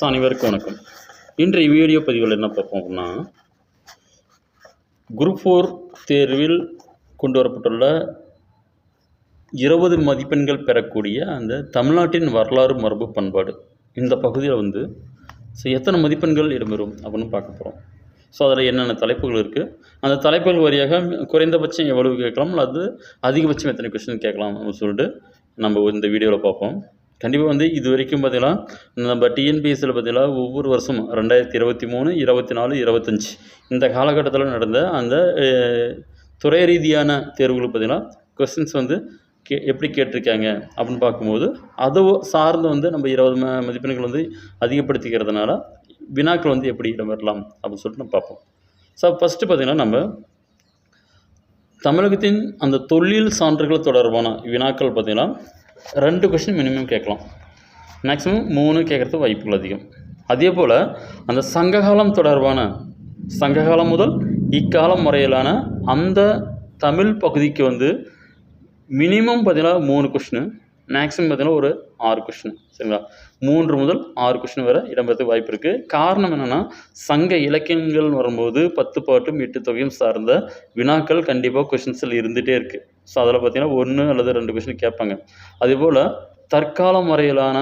So அனைவருக்கும் வணக்கம். இன்றைய வீடியோ பதிவில் என்ன பார்ப்போம் அப்படின்னா குரூப் ஃபோர் தேர்வில் கொண்டு வரப்பட்டுள்ள இருபது மதிப்பெண்கள் பெறக்கூடிய அந்த தமிழ்நாட்டின் வரலாறு மரபு பண்பாடு. இந்த பகுதியில் வந்து ஸோ எத்தனை மதிப்பெண்கள் இடம்பெறும் அப்படின்னு பார்க்க போகிறோம் ஸோ அதில் என்னென்ன தலைப்புகள் இருக்குது அந்த தலைப்புகள் வழியாக குறைந்தபட்சம் எவ்வளவு கேட்கலாம்? அல்லது அதிகபட்சம் எத்தனை கொஸ்டின் கேட்கலாம் அப்படின்னு சொல்லிட்டு நம்ம இந்த வீடியோவில் பார்ப்போம். கண்டிப்பாக வந்து இது வரைக்கும் பார்த்தீங்கன்னா நம்ம டிஎன்பிஎஸ்சியில் பார்த்தீங்கன்னா ஒவ்வொரு வருஷமும் ரெண்டாயிரத்தி இருபத்தி மூணு இருபத்தி நாலு இருபத்தஞ்சி இந்த காலகட்டத்தில் நடந்த அந்த துறை ரீதியான தேர்வுகள் பார்த்தீங்கன்னா கொஸ்டின்ஸ் வந்து கே எப்படி கேட்டிருக்காங்க அப்படின்னு பார்க்கும்போது அதை சார்ந்து வந்து நம்ம இருபது ம மதிப்பெண்கள் வந்து அதிகப்படுத்திக்கிறதுனால வினாக்கள் வந்து எப்படி இடம்பெறலாம் அப்படின்னு சொல்லிட்டு நம்ம பார்ப்போம். ஸோ ஃபஸ்ட்டு பார்த்திங்கன்னா நம்ம தமிழகத்தின் அந்த தொழில் சான்றுகள் தொடர்பான வினாக்கள் பார்த்திங்கன்னா ரெண்டு கொஷின் மினிமம் கேட்கலாம். மேக்ஸிமம் மூணு கேட்குறது வாய்ப்புகள் அதிகம். அதே போல் அந்த சங்ககாலம் தொடர்பான சங்ககாலம் முதல் இக்காலம் வரையிலான அந்த தமிழ் பகுதிக்கு வந்து மினிமம் பார்த்தீங்கன்னா மூணு கொஷினு மேக்ஸிமம் பார்த்தீங்கன்னா ஒரு ஆறு கொஷின் சரிங்களா? மூன்று முதல் ஆறு கொஷின் வரை இடம்பெறதுக்கு வாய்ப்பு இருக்குது காரணம் என்னென்னா சங்க இலக்கியங்கள் வரும்போது பத்து பாட்டும் எட்டு தொகையும் சார்ந்த வினாக்கள் கண்டிப்பாக கொஷின்ஸில் இருந்துகிட்டே இருக்குது ஸோ அதில் பார்த்தீங்கன்னா ஒன்று அல்லது ரெண்டு கொஷின் கேட்பாங்க. அதேபோல் தற்காலம் வரையிலான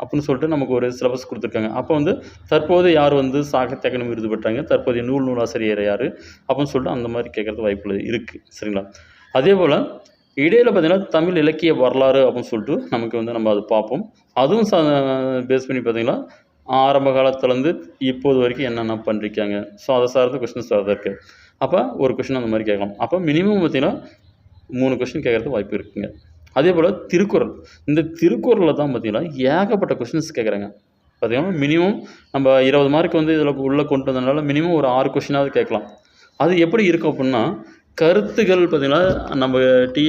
அப்படின்னு சொல்லிட்டு நமக்கு ஒரு சிலபஸ் கொடுத்துருக்காங்க. அப்போ வந்து தற்போது யார் வந்து சாகித்ய அகாடமி விருது பெற்றாங்க? தற்போதைய நூல் நூலாசிரியர் யார்? அப்படின்னு சொல்லிட்டு அந்த மாதிரி கேட்குறது வாய்ப்புகள் இருக்குது சரிங்களா? அதே போல் இடையில் பார்த்தீங்கன்னா தமிழ் இலக்கிய வரலாறு அப்படின்னு சொல்லிட்டு நமக்கு வந்து நம்ம அது பார்ப்போம் அதுவும் சா பேஸ் பண்ணி பார்த்தீங்கன்னா ஆரம்ப காலத்துலேருந்து இப்போது வரைக்கும் என்னென்ன பண்ணிருக்காங்க? ஸோ அதை சார்ந்த கொஷின்ஸ் தான் இருக்குது அப்போ ஒரு கொஷின் அந்த மாதிரி கேட்கலாம். அப்போ மினிமம் பார்த்திங்கன்னா மூணு கொஷின் கேட்குறதுக்கு வாய்ப்பு இருக்குங்க. அதே போல் திருக்குறள். இந்த திருக்குறளில் தான் பார்த்தீங்கன்னா ஏகப்பட்ட கொஷின்ஸ் கேட்குறாங்க. பார்த்தீங்கன்னா மினிமம் நம்ம இருபது மார்க் வந்து இதில் உள்ளே கொண்டு வந்ததுனால மினிமம் ஒரு ஆறு கொஷினாவது கேட்கலாம். அது எப்படி இருக்கும் அப்படின்னா கருத்துகள் பார்த்திங்கன்னா நம்ம டி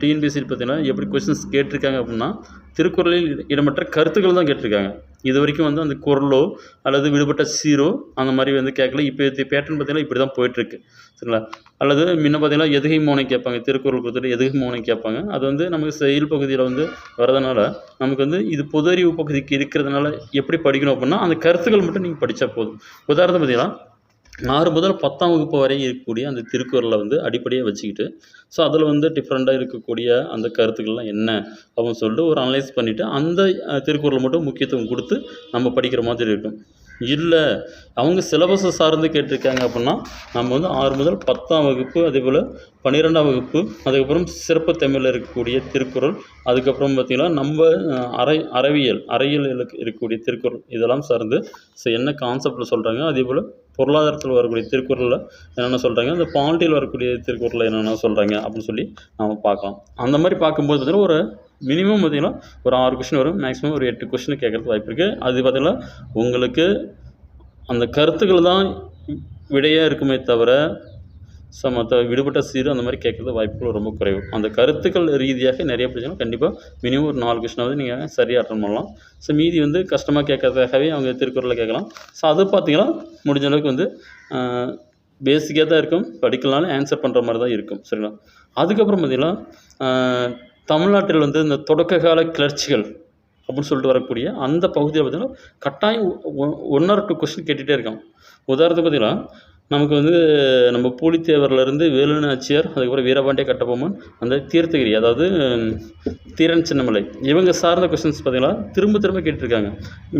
டிஎன்பிஎஸ்சியில் பார்த்தீங்கன்னா எப்படி கொஷின்ஸ் கேட்டிருக்காங்க அப்படின்னா திருக்குறளில் இடமற்ற இடம்பெற்ற கருத்துக்கள் தான் கேட்டிருக்காங்க. இது வரைக்கும் வந்து அந்த குரலோ அல்லது விடுபட்ட சீரோ அந்த மாதிரி வந்து கேட்கல. இப்போ இது பேட்டர்ன் பார்த்திங்கன்னா இப்படி தான் போயிட்டுருக்கு. சரிங்களா? அல்லது முன்ன பார்த்தீங்கன்னா எதுகை மோனை கேட்பாங்க. திருக்குறள் கொடுத்துட்டு எதுகை மோனை கேட்பாங்க. அது வந்து நமக்கு செயல் பகுதியில் வந்து வரதுனால நமக்கு வந்து இது பொது அறிவு பகுதிக்கு இருக்கிறதுனால எப்படி படிக்கணும் அப்படின்னா அந்த கருத்துக்கள் மட்டும் நீங்கள் படித்தா போதும். உதாரணம் பார்த்தீங்கன்னா ஆறு முதல் பத்தாம் வகுப்பு வரை இருக்கக்கூடிய அந்த திருக்குறளை வந்து அடிப்படையாக வச்சுக்கிட்டு ஸோ அதில் வந்து டிஃப்ரெண்ட்டாக இருக்கக்கூடிய அந்த கருத்துக்கள்லாம் என்ன அப்படின்னு சொல்லிட்டு ஒரு அனலைஸ் பண்ணிவிட்டு அந்த திருக்குறளை மட்டும் முக்கியத்துவம் கொடுத்து நம்ம படிக்கிற மாதிரி இருக்கும். இல்லை. அவங்க சிலபஸை சார்ந்து கேட்டிருக்காங்க அப்படின்னா நம்ம வந்து ஆறு முதல் பத்தாம் வகுப்பு அதே போல் பன்னிரெண்டாம் வகுப்பு அதுக்கப்புறம் சிறப்பு தமிழில் இருக்கக்கூடிய திருக்குறள் அதுக்கப்புறம் பார்த்திங்கன்னா நம்ம அறை அறவியல் அறையில் இருக்கக்கூடிய திருக்குறள் இதெல்லாம் சார்ந்து ஸோ என்ன கான்செப்டில் சொல்கிறாங்க அதே போல் பொருளாதாரத்தில் வரக்கூடிய திருக்குறளில் என்னென்ன சொல்கிறாங்க அந்த பாலிட்டியில் வரக்கூடிய திருக்குறளில் என்னென்ன சொல்கிறாங்க அப்படின்னு சொல்லி நம்ம பார்க்கலாம். அந்த மாதிரி பார்க்கும்போது பார்த்திங்கன்னா ஒரு மினிமம் பார்த்திங்கன்னா ஒரு ஆறு கொஷின் வரும். மேக்ஸிமம் ஒரு எட்டு கொஷின் கேட்குறதுக்கு வாய்ப்பு இருக்குது அது பார்த்திங்கன்னா உங்களுக்கு அந்த கருத்துக்கள் தான் விடையாக இருக்குமே தவிர ஸோ மற்ற விடுபட்ட சீரு அந்த மாதிரி கேட்குறது வாய்ப்புகள் ரொம்ப குறைவு. அந்த கருத்துக்கள் ரீதியாக நிறைய பிரச்சனை கண்டிப்பாக மினிமம் ஒரு நாலு கொஷினாவது நீங்கள் சரியாக அட்டன் பண்ணலாம். ஸோ மீதி வந்து கஷ்டமாக கேட்கறதுக்காகவே அவங்க திருக்குறளில் கேட்கலாம். ஸோ அது பார்த்தீங்கன்னா முடிஞ்ச அளவுக்கு வந்து பேசிக்காக தான் இருக்கும். படிக்கலாம்னு ஆன்சர் பண்ணுற மாதிரி தான் இருக்கும். சரிங்களா? அதுக்கப்புறம் பார்த்திங்கன்னா தமிழ்நாட்டில் வந்து இந்த தொடக்க கால கிளர்ச்சிகள் அப்படின்னு சொல்லிட்டு வரக்கூடிய அந்த பகுதியில் பார்த்தீங்கன்னா கட்டாயம் ஒன் ஆர் டூ கொஸ்டின் கேட்டுகிட்டே இருக்கான் உதாரணத்துக்கு பார்த்தீங்கன்னா நமக்கு வந்து நம்ம பூலித்தேவர்லேருந்து வேலுநாச்சியார் நாச்சியார் அதுக்கப்புறம் வீரபாண்டிய கட்டபொம்மன் அந்த தீர்த்தகிரி அதாவது தீரன் சின்னமலை இவங்க சார்ந்த கொஸ்டின்ஸ் பார்த்தீங்கன்னா திரும்ப திரும்ப கேட்டிருக்காங்க.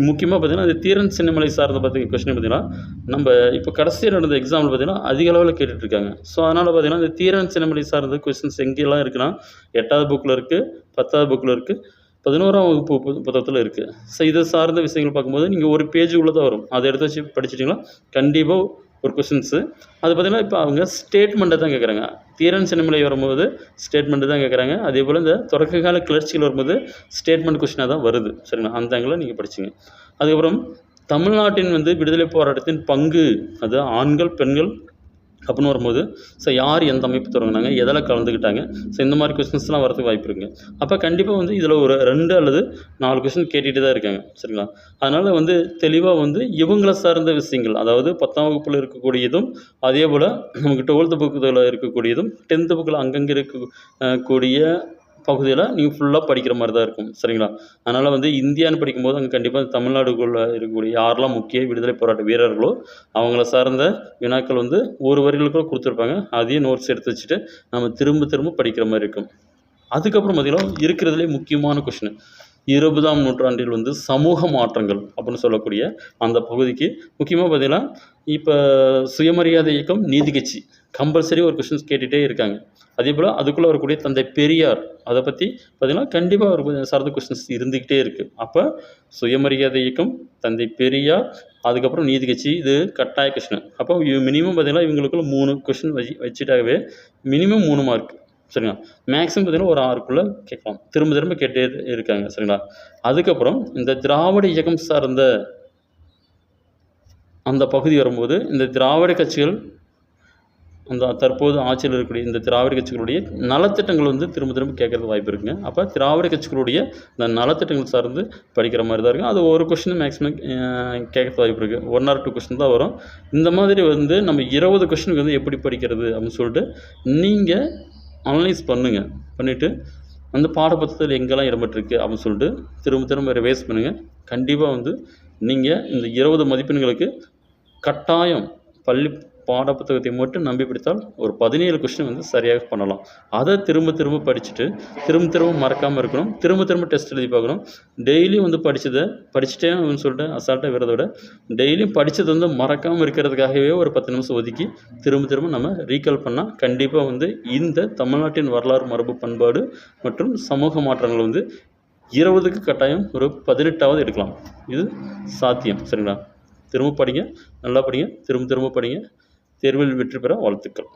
முக்கியமாக பார்த்திங்கன்னா அந்த தீரன் சின்னமலை சார்ந்த பார்த்தி கொஸ்டின் பார்த்திங்கன்னா நம்ம இப்போ கடைசியாக நடந்த எக்ஸாம்பிள் பார்த்தீங்கன்னா அதிக அளவில் கேட்டுட்ருக்காங்க ஸோ அதனால் பார்த்திங்கன்னா இந்த தீரன் சின்னமலை சார்ந்த கொஸ்டின்ஸ் எங்கெல்லாம் இருக்குன்னா எட்டாவது புக்கில் இருக்குது பத்தாவது புக்கில் இருக்குது பதினோராம் வகுப்பு புத்தகத்தில் இருக்குது ஸோ இதை சார்ந்த விஷயங்கள் பார்க்கும்போது நீங்கள் ஒரு பேஜ் உள்ளே தான் வரும். அதை எடுத்து வச்சு படிச்சிட்டிங்கன்னா கண்டிப்பாக ஒரு கொஷின்ஸு அது பார்த்திங்கன்னா இப்போ அவங்க ஸ்டேட்மெண்ட்டை தான் கேட்குறாங்க தீரன் சின்னமலை வரும்போது ஸ்டேட்மெண்ட்டு தான் கேட்குறாங்க அதே போல் இந்த தொடக்க கால கிளர்ச்சிகள் வரும்போது ஸ்டேட்மெண்ட் கொஷினாக தான் வருது. சரிங்களா? அந்த ஆங்கிளில் நீங்கள் படிச்சிங்க. அதுக்கப்புறம் தமிழ்நாட்டின் வந்து விடுதலை போராட்டத்தின் பங்கு அது ஆண்கள் பெண்கள் அப்படின்னு வரும்போது ஸோ யார் எந்த அமைப்பு தொடங்கினாங்க எதில் கலந்துக்கிட்டாங்க ஸோ இந்த மாதிரி கொஸ்டின்ஸ்லாம் வரதுக்கு வாய்ப்பு இருக்குங்க அப்போ கண்டிப்பாக வந்து இதில் ஒரு ரெண்டு அல்லது நாலு கொஸ்டின் கேட்டுகிட்டு தான் இருக்காங்க சரிங்களா? அதனால் வந்து தெளிவாக வந்து இவங்களை சார்ந்த விஷயங்கள் அதாவது பத்தாம் வகுப்பில் இருக்கக்கூடியதும் அதே போல் நமக்கு டுவெல்த்து புக்கில் இருக்கக்கூடியதும் டென்த்து புக்கில் அங்கங்கே இருக்க கூடிய பகுதியில் நீங்கள் ஃபுல்லாக படிக்கிற மாதிரி தான் இருக்கும். சரிங்களா? அதனால் வந்து இந்தியான்னு படிக்கும்போது அங்கே கண்டிப்பாக தமிழ்நாடுக்குள்ளே இருக்கக்கூடிய யாரெல்லாம் முக்கிய விடுதலை போராட்ட வீரர்களோ அவங்கள சார்ந்த வினாக்கள் வந்து ஒரு வரிகளுக்குள்ள கொடுத்துருப்பாங்க. அதையும் நோட்ஸ் எடுத்து வச்சுட்டு நம்ம திரும்ப திரும்ப படிக்கிற மாதிரி இருக்கும். அதுக்கப்புறம் பார்த்திங்கன்னா இருக்கிறதுலே முக்கியமான கொஷின் இருபதாம் நூற்றாண்டில் வந்து சமூக மாற்றங்கள் அப்படின்னு சொல்லக்கூடிய அந்த பகுதிக்கு முக்கியமாக பார்த்தீங்கன்னா இப்போ சுயமரியாதை இயக்கம் நீதி கட்சி. கம்பல்சரி ஒரு கொஷின்ஸ் கேட்டுகிட்டே இருக்காங்க. அதே போல் அதுக்குள்ளே வரக்கூடிய தந்தை பெரியார் அதை பற்றி பார்த்தீங்கன்னா கண்டிப்பாக ஒரு சார்ந்த கொஷின்ஸ் இருந்துக்கிட்டே இருக்குது அப்போ சுயமரியாதை இயக்கம் தந்தை பெரியார் அதுக்கப்புறம் நீதி கட்சி இது கட்டாய கொஷின் அப்போ மினிமம் பார்த்தீங்கன்னா இவங்களுக்குள்ள மூணு கொஷின் வச்சு வச்சுட்டாவே மினிமம் மூணு மார்க் சரிங்களா? மேக்ஸிமம் பார்த்தீங்கன்னா ஒரு ஆறுக்குள்ளே கேட்கலாம். திரும்ப திரும்ப கேட்டே இருக்காங்க. சரிங்களா? அதுக்கப்புறம் இந்த திராவிட இயக்கம் சார்ந்த அந்த பகுதி வரும்போது இந்த திராவிட கட்சிகள் அந்த தற்போது ஆட்சியில் இருக்கக்கூடிய இந்த திராவிட கட்சிகளுடைய நலத்திட்டங்கள் வந்து திரும்ப திரும்ப கேட்கறது வாய்ப்பு இருக்குங்க. அப்போ திராவிட கட்சிகளுடைய இந்த நலத்திட்டங்கள் சார்ந்து படிக்கிற மாதிரி தான் இருக்கும். அது ஒரு கொஷின் மேக்ஸிமம் கேட்கறது வாய்ப்பு இருக்குது ஒன் ஆர் டூ கொஷின் தான் வரும். இந்த மாதிரி வந்து நம்ம இருபது கொஷினுக்கு வந்து எப்படி படிக்கிறது அப்படின்னு சொல்லிட்டு நீங்கள் அனலைஸ் பண்ணுங்கள் பண்ணிவிட்டு அந்த பாடப்புத்தகத்தில் எங்கெல்லாம் இடம்பெற்றிருக்கு அப்படின்னு சொல்லிட்டு திரும்ப திரும்ப ரிவைஸ் பண்ணுங்கள் கண்டிப்பாக வந்து நீங்கள் இந்த இருபது மதிப்பெண்களுக்கு கட்டாயம் பள்ளி பாடப்புத்தகத்தை மட்டும் நம்பி பிடித்தால் ஒரு பதினேழு கொஸ்டின் வந்து சரியாக பண்ணலாம். அதை திரும்ப திரும்ப படிச்சுட்டு திரும்ப திரும்ப மறக்காமல் இருக்கணும். திரும்ப திரும்ப டெஸ்ட் எழுதி பார்க்கணும். டெய்லியும் வந்து படித்ததை படிச்சுட்டேன் அப்படின்னு சொல்லிட்டு அசால்ட்டாக விரத விட டெய்லியும் படித்தது வந்து மறக்காமல் இருக்கிறதுக்காகவே ஒரு பத்து நிமிஷம் ஒதுக்கி திரும்ப திரும்ப நம்ம ரீகால் பண்ணால் கண்டிப்பாக வந்து இந்த தமிழ்நாட்டின் வரலாறு மரபு பண்பாடு மற்றும் சமூக மாற்றங்கள் வந்து இருபதுக்கு கட்டாயம் ஒரு பதினெட்டாவது எடுக்கலாம். இது சாத்தியம். சரிங்களா? திரும்ப படிங்க. நல்லா படிங்க. திரும்ப திரும்ப படிங்க. தேர்வில் வெற்றி பெற வாழ்த்துக்கள்.